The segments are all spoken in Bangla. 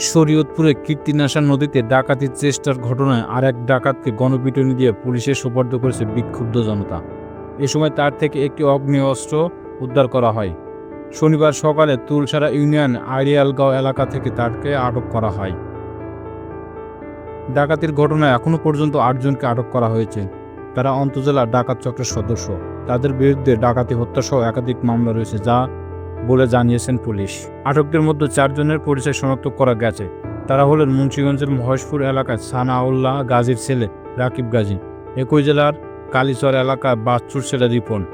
শরীয়তপুরে কীর্তিনাশা নদীতে ডাকাতির চেষ্টার ঘটনায় আর এক ডাকাতকে গণপিটুনি দিয়ে পুলিশে সোপর্দ করেছে বিক্ষুব্ধ জনতা। এ সময় তার থেকে একটি অগ্নেয়াস্ত্র উদ্ধার করা হয়। শনিবার সকালে তুলসারা ইউনিয়ন আইরিয়ালগাঁও এলাকা থেকে তাকে আটক করা হয়। ডাকাতির ঘটনায় এখনও পর্যন্ত আটজনকে আটক করা হয়েছে। তারা অন্তজেলা ডাকাত চক্রের সদস্য। তাদের বিরুদ্ধে ডাকাতি, হত্যাসহ একাধিক মামলা রয়েছে যা বলে জানিয়েছেন পুলিশ। আটকদের মধ্যে চারজনের পরিচয় শনাক্ত করা গেছে। তারা হলেন মুন্সিগঞ্জের মহেশপুর এলাকায় সানাউল্লাহ গাজীর ছেলে রাকিব গাজী। একই জেলার কালীচর এলাকার বাচ্চুর ছেলে রিপন।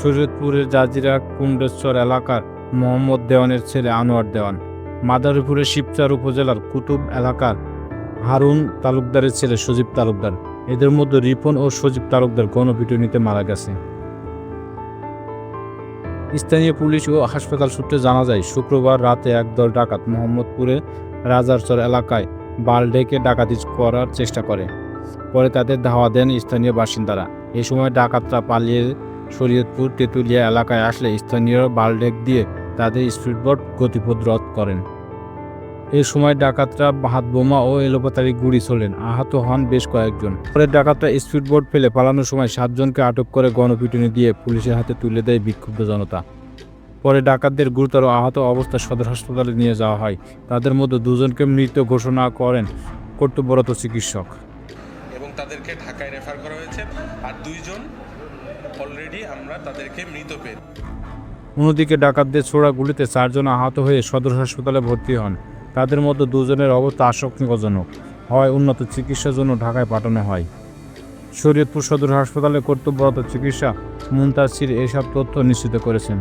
শরীয়তপুরের জাজিরা কুণ্ডেশ্বর এলাকার মোহাম্মদ দেওয়ানের ছেলে আনোয়ার দেওয়ান। মাদারীপুরের শিবচার উপজেলার কুতুব এলাকার হারুন তালুকদারের ছেলে সজীব তালুকদার। এদের মধ্যে রিপন ও সজীব তালুকদার গণপিটুনিতে মারা গেছে। স্থানীয় পুলিশ ও হাসপাতাল সূত্রে জানা যায়, শুক্রবার রাতে একদল ডাকাত মোহাম্মদপুরে রাজারচর এলাকায় বাল ডেকে ডাকাতি করার চেষ্টা করে। পরে তাদের ধাওয়া দেন স্থানীয় বাসিন্দারা। এ সময় ডাকাতরা পালিয়ে শরীয়তপুর, তেঁতুলিয়া এলাকায় আসলে স্থানীয় বালডেক দিয়ে তাদের স্পিডবোট গতিপথ রদ করেন। এই সময় ডাকাতরা হাত বোমা ও এলোপাতারি গুলি ছোলেন আহত হন বেশ কয়েকজন। পরে ডাকাতরা স্পিডবোট ফেলে পালানোর সময় সাতজনকে আটক করে গণপিটুনি দিয়ে পুলিশের হাতে তুলে দেয় বিক্ষুব্ধ জনতা। পরে ডাকাতদের গুরুতর আহত অবস্থায় সদর হাসপাতালে নিয়ে যাওয়া হয়। তাদের মধ্যে দুজনকে মৃত ঘোষণা করেন কর্তব্যরত চিকিৎসক। এবং তাদেরকে ঢাকায় রেফার করা হয়েছে আর দুইজন অলরেডি আমরা তাদেরকে মৃত পেয়ে অন্যদিকে ডাকাতদের ছোড়া গুলিতে চারজন আহত হয়ে সদর হাসপাতালে ভর্তি হন। তাদের মধ্যে দুজনের অবস্থা আশঙ্কাজনক হয় উন্নত চিকিৎসার জন্য ঢাকায় পাঠানো হয়। শরীয়তপুর সদর হাসপাতালে কর্তব্যরত চিকিৎসা মুনতাসির এসব তথ্য নিশ্চিত করেছেন।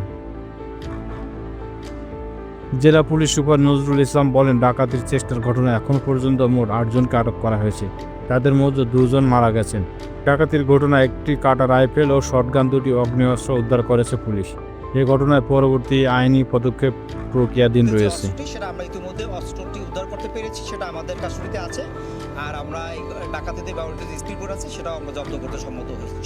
জেলা পুলিশ সুপার নজরুল ইসলাম বলেন, ডাকাতির চেষ্টার ঘটনা এখনও পর্যন্ত মোট আটজনকে আটক করা হয়েছে। তাদের মধ্যে দুজন মারা গেছেন। ডাকাতির ঘটনা একটি কাটা রাইফেল ও শটগান দুটি অগ্নেয়াস্ত্র উদ্ধার করেছে পুলিশ। এ ঘটনায় পরবর্তী আইনি পদক্ষেপ প্রক্রিয়াধীন রয়েছে। সেটা আমরা ইতিমধ্যে অস্ত্রটি উদ্ধার করতে পেরেছি সেটা আমাদের কাস্টডিতে আছে। আর আমরা এই ডাকাতিতে ব্যবহৃত স্পিড বোট আছে সেটাও আমরা জব্দ করতে সম্মত হয়েছি।